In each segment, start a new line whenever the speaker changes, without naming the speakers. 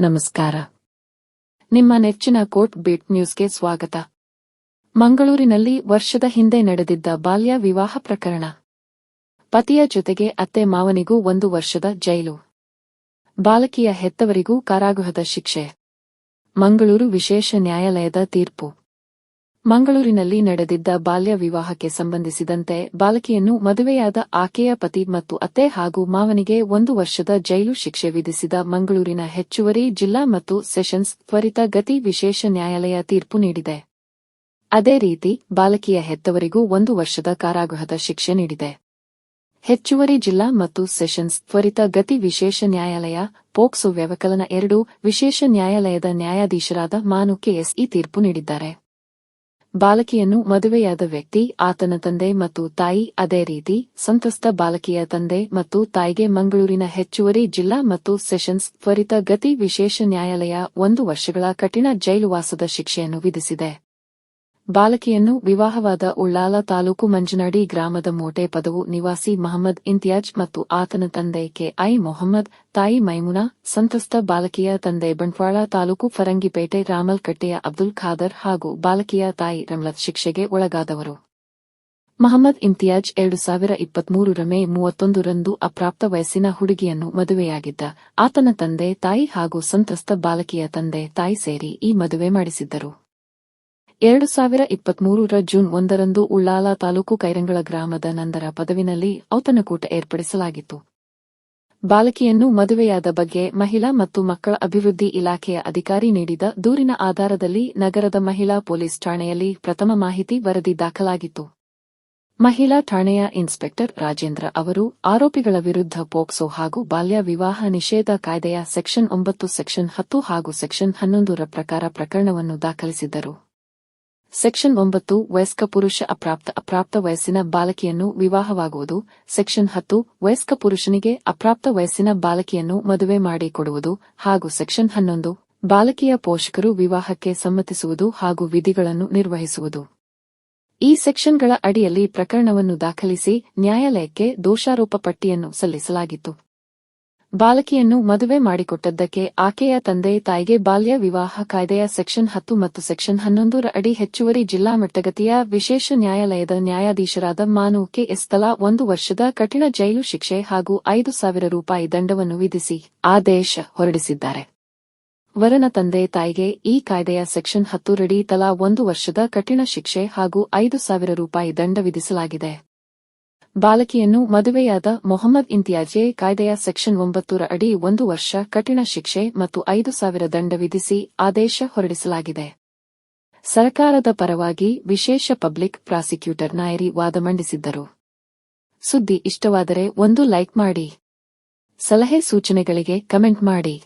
ನಮಸ್ಕಾರ. ನಿಮ್ಮ ನೆಚ್ಚಿನ ಕೋರ್ಟ್ ಬೀಟ್ ನ್ಯೂಸ್ಗೆ ಸ್ವಾಗತ. ಮಂಗಳೂರಿನಲ್ಲಿ ವರ್ಷದ ಹಿಂದೆ ನಡೆದಿದ್ದ ಬಾಲ್ಯ ವಿವಾಹ ಪ್ರಕರಣ. ಪತಿಯ ಜೊತೆಗೆ ಅತ್ತೆ ಮಾವನಿಗೂ ಒಂದು ವರ್ಷದ ಜೈಲು. ಬಾಲಕಿಯ ಹೆತ್ತವರಿಗೂ ಕಾರಾಗೃಹದ ಶಿಕ್ಷೆ. ಮಂಗಳೂರು ವಿಶೇಷ ನ್ಯಾಯಾಲಯದ ತೀರ್ಪು. ಮಂಗಳೂರಿನಲ್ಲಿ ನಡೆದಿದ್ದ ಬಾಲ್ಯ ವಿವಾಹಕ್ಕೆ ಸಂಬಂಧಿಸಿದಂತೆ ಬಾಲಕಿಯನ್ನು ಮದುವೆಯಾದ ಆಕೆಯ ಪತಿ ಮತ್ತು ಅತ್ತೆ ಹಾಗೂ ಮಾವನಿಗೆ ಒಂದು ವರ್ಷದ ಜೈಲು ಶಿಕ್ಷೆ ವಿಧಿಸಿದ ಮಂಗಳೂರಿನ ಹೆಚ್ಚುವರಿ ಜಿಲ್ಲಾ ಮತ್ತು ಸೆಷನ್ಸ್ ತ್ವರಿತ ಗತಿ ವಿಶೇಷ ನ್ಯಾಯಾಲಯ ತೀರ್ಪು ನೀಡಿದೆ. ಅದೇ ರೀತಿ, ಬಾಲಕಿಯ ಹೆತ್ತವರಿಗೂ ಒಂದು ವರ್ಷದ ಕಾರಾಗೃಹದ ಶಿಕ್ಷೆ ನೀಡಿದೆ. ಹೆಚ್ಚುವರಿ ಜಿಲ್ಲಾ ಮತ್ತು ಸೆಷನ್ಸ್ ತ್ವರಿತ ಗತಿ ವಿಶೇಷ ನ್ಯಾಯಾಲಯ, ಪೋಕ್ಸೋ ವ್ಯವಕಲನ ಎರಡು ವಿಶೇಷ ನ್ಯಾಯಾಲಯದ ನ್ಯಾಯಾಧೀಶರಾದ ಮಾನು ಕೆಎಸ್ ಈ ತೀರ್ಪು ನೀಡಿದ್ದಾರೆ. ಬಾಲಕಿಯನ್ನು ಮದುವೆಯಾದ ವ್ಯಕ್ತಿ, ಆತನ ತಂದೆ ಮತ್ತು ತಾಯಿ ಅದೇ ರೀತಿ, ಸಂತ್ರಸ್ತ ಬಾಲಕಿಯ ತಂದೆ ಮತ್ತು ತಾಯಿಗೆ ಮಂಗಳೂರಿನ ಹೆಚ್ಚುವರಿ ಜಿಲ್ಲಾ ಮತ್ತು ಸೆಷನ್ಸ್ ತ್ವರಿತ ಗತಿ ವಿಶೇಷ ನ್ಯಾಯಾಲಯ ಒಂದು ವರ್ಷಗಳ ಕಠಿಣ ಜೈಲುವಾಸದ ಶಿಕ್ಷೆಯನ್ನು ವಿಧಿಸಿದೆ. ಬಾಲಕಿಯನ್ನು ವಿವಾಹವಾದ ಉಳ್ಳಾಲ ತಾಲೂಕು ಮಂಜನಾಡಿ ಗ್ರಾಮದ ಮೋಟೆ ಪದವು ನಿವಾಸಿ ಮಹಮ್ಮದ್ ಇಂತಿಯಾಜ್ ಮತ್ತು ಆತನ ತಂದೆ ಕೆಐ ಮೊಹಮ್ಮದ್, ತಾಯಿ ಮೈಮುನಾ ಸಂತ್ರಸ್ತ ಬಾಲಕಿಯ ತಂದೆ ಬಂಟ್ವಾಳ ತಾಲೂಕು ಫರಂಗಿಪೇಟೆ ರಾಮಲ್ಕಟ್ಟೆಯ ಅಬ್ದುಲ್ ಖಾದರ್ ಹಾಗೂ ಬಾಲಕಿಯ ತಾಯಿ ರಮ್ಲತ್ ಶಿಕ್ಷೆಗೆ ಒಳಗಾದವರು. ಮಹಮ್ಮದ್ ಇಮ್ತಿಯಾಜ್ ಎರಡು ಸಾವಿರ ಇಪ್ಪತ್ಮೂರರ ಮೇ ಮೂವತ್ತೊಂದರಂದು ಅಪ್ರಾಪ್ತ ವಯಸ್ಸಿನ ಹುಡುಗಿಯನ್ನು ಮದುವೆಯಾಗಿದ್ದ. ಆತನ ತಂದೆ, ತಾಯಿ ಹಾಗೂ ಸಂತ್ರಸ್ತ ಬಾಲಕಿಯ ತಂದೆ ತಾಯಿ ಸೇರಿ ಈ ಮದುವೆ ಮಾಡಿಸಿದ್ದರು. ಎರಡು ಸಾವಿರ ಇಪ್ಪತ್ಮೂರರ ಜೂನ್ ಒಂದರಂದು ಉಳ್ಳಾಲ ತಾಲೂಕು ಕೈರಂಗಳ ಗ್ರಾಮದ ನಂದರ ಪದವಿನಲ್ಲಿ ಔತಣಕೂಟ ಏರ್ಪಡಿಸಲಾಗಿತ್ತು. ಬಾಲಕಿಯನ್ನು ಮದುವೆಯಾದ ಬಗ್ಗೆ ಮಹಿಳಾ ಮತ್ತು ಮಕ್ಕಳ ಅಭಿವೃದ್ಧಿ ಇಲಾಖೆಯ ಅಧಿಕಾರಿ ನೀಡಿದ ದೂರಿನ ಆಧಾರದಲ್ಲಿ ನಗರದ ಮಹಿಳಾ ಪೊಲೀಸ್ ಠಾಣೆಯಲ್ಲಿ ಪ್ರಥಮ ಮಾಹಿತಿ ವರದಿ ದಾಖಲಾಗಿತ್ತು. ಮಹಿಳಾ ಠಾಣೆಯ ಇನ್ಸ್ಪೆಕ್ಟರ್ ರಾಜೇಂದ್ರ ಅವರು ಆರೋಪಿಗಳ ವಿರುದ್ಧ ಪೋಕ್ಸೋ ಹಾಗೂ ಬಾಲ್ಯ ವಿವಾಹ ನಿಷೇಧ ಕಾಯ್ದೆಯ ಸೆಕ್ಷನ್ ಒಂಬತ್ತು, ಸೆಕ್ಷನ್ ಹತ್ತು ಹಾಗೂ ಸೆಕ್ಷನ್ ಹನ್ನೊಂದರ ಪ್ರಕಾರ ಪ್ರಕರಣವನ್ನು ದಾಖಲಿಸಿದ್ದರು. ಸೆಕ್ಷನ್ ಒಂಬತ್ತು, ವಯಸ್ಕ ಪುರುಷ ಅಪ್ರಾಪ್ತ ಅಪ್ರಾಪ್ತ ವಯಸ್ಸಿನ ಬಾಲಕಿಯನ್ನು ವಿವಾಹವಾಗುವುದು. ಸೆಕ್ಷನ್ ಹತ್ತು, ವಯಸ್ಕ ಪುರುಷನಿಗೆ ಅಪ್ರಾಪ್ತ ವಯಸ್ಸಿನ ಬಾಲಕಿಯನ್ನು ಮದುವೆ ಮಾಡಿಕೊಡುವುದು ಹಾಗೂ ಸೆಕ್ಷನ್ ಹನ್ನೊಂದು, ಬಾಲಕಿಯ ಪೋಷಕರು ವಿವಾಹಕ್ಕೆ ಸಮ್ಮತಿಸುವುದು ಹಾಗೂ ವಿಧಿಗಳನ್ನು ನಿರ್ವಹಿಸುವುದು. ಈ ಸೆಕ್ಷನ್ಗಳ ಅಡಿಯಲ್ಲಿ ಪ್ರಕರಣವನ್ನು ದಾಖಲಿಸಿ ನ್ಯಾಯಾಲಯಕ್ಕೆ ದೋಷಾರೋಪ ಪಟ್ಟಿಯನ್ನು ಸಲ್ಲಿಸಲಾಗಿತ್ತು. ಬಾಲಕಿಯನ್ನು ಮದುವೆ ಮಾಡಿಕೊಟ್ಟದ್ದಕ್ಕೆ ಆಕೆಯ ತಂದೆ ತಾಯಿಗೆ ಬಾಲ್ಯ ವಿವಾಹ ಕಾಯ್ದೆಯ ಸೆಕ್ಷನ್ ಹತ್ತು ಮತ್ತು ಸೆಕ್ಷನ್ ಹನ್ನೊಂದರ ಅಡಿ ಹೆಚ್ಚುವರಿ ಜಿಲ್ಲಾ ಮಟ್ಟಗತಿಯ ವಿಶೇಷ ನ್ಯಾಯಾಲಯದ ನ್ಯಾಯಾಧೀಶರಾದ ಮಾನು ಕೆಎಸ್ ತಲಾ ಒಂದು ವರ್ಷದ ಕಠಿಣ ಜೈಲು ಶಿಕ್ಷೆ ಹಾಗೂ ಐದು ಸಾವಿರ ರೂಪಾಯಿ ದಂಡವನ್ನು ವಿಧಿಸಿ ಆದೇಶ ಹೊರಡಿಸಿದ್ದಾರೆ. ವರನ ತಂದೆ ತಾಯಿಗೆ ಈ ಕಾಯ್ದೆಯ ಸೆಕ್ಷನ್ ಹತ್ತು ರಡಿ ತಲಾ ಒಂದು ವರ್ಷದ ಕಠಿಣ ಶಿಕ್ಷೆ ಹಾಗೂ ಐದು ಸಾವಿರ ರೂಪಾಯಿ ದಂಡ ವಿಧಿಸಲಾಗಿದೆ. ಬಾಲಕಿಯನ್ನು ಮದುವೆಯಾದ ಮೊಹಮ್ಮದ್ ಇಂತಿಯಾಜೆ ಕಾಯ್ದೆಯ ಸೆಕ್ಷನ್ ಒಂಬತ್ತರ ಅಡಿ ಒಂದು ವರ್ಷ ಕಠಿಣ ಶಿಕ್ಷೆ ಮತ್ತು ಐದು ಸಾವಿರ ದಂಡ ವಿಧಿಸಿ ಆದೇಶ ಹೊರಡಿಸಲಾಗಿದೆ. ಸರ್ಕಾರದ ಪರವಾಗಿ ವಿಶೇಷ ಪಬ್ಲಿಕ್ ಪ್ರಾಸಿಕ್ಯೂಟರ್ ನಾಯರಿ ವಾದ ಮಂಡಿಸಿದ್ದರು. ಸುದ್ದಿ ಇಷ್ಟವಾದರೆ ಒಂದು ಲೈಕ್ ಮಾಡಿ. ಸಲಹೆ ಸೂಚನೆಗಳಿಗೆ ಕಮೆಂಟ್ ಮಾಡಿ.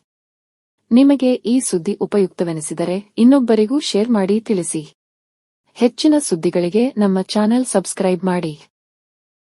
ನಿಮಗೆ ಈ ಸುದ್ದಿ ಉಪಯುಕ್ತವೆನಿಸಿದರೆ ಇನ್ನೊಬ್ಬರಿಗೂ ಶೇರ್ ಮಾಡಿ ತಿಳಿಸಿ. ಹೆಚ್ಚಿನ ಸುದ್ದಿಗಳಿಗೆ ನಮ್ಮ ಚಾನೆಲ್ ಸಬ್ಸ್ಕ್ರೈಬ್ ಮಾಡಿ.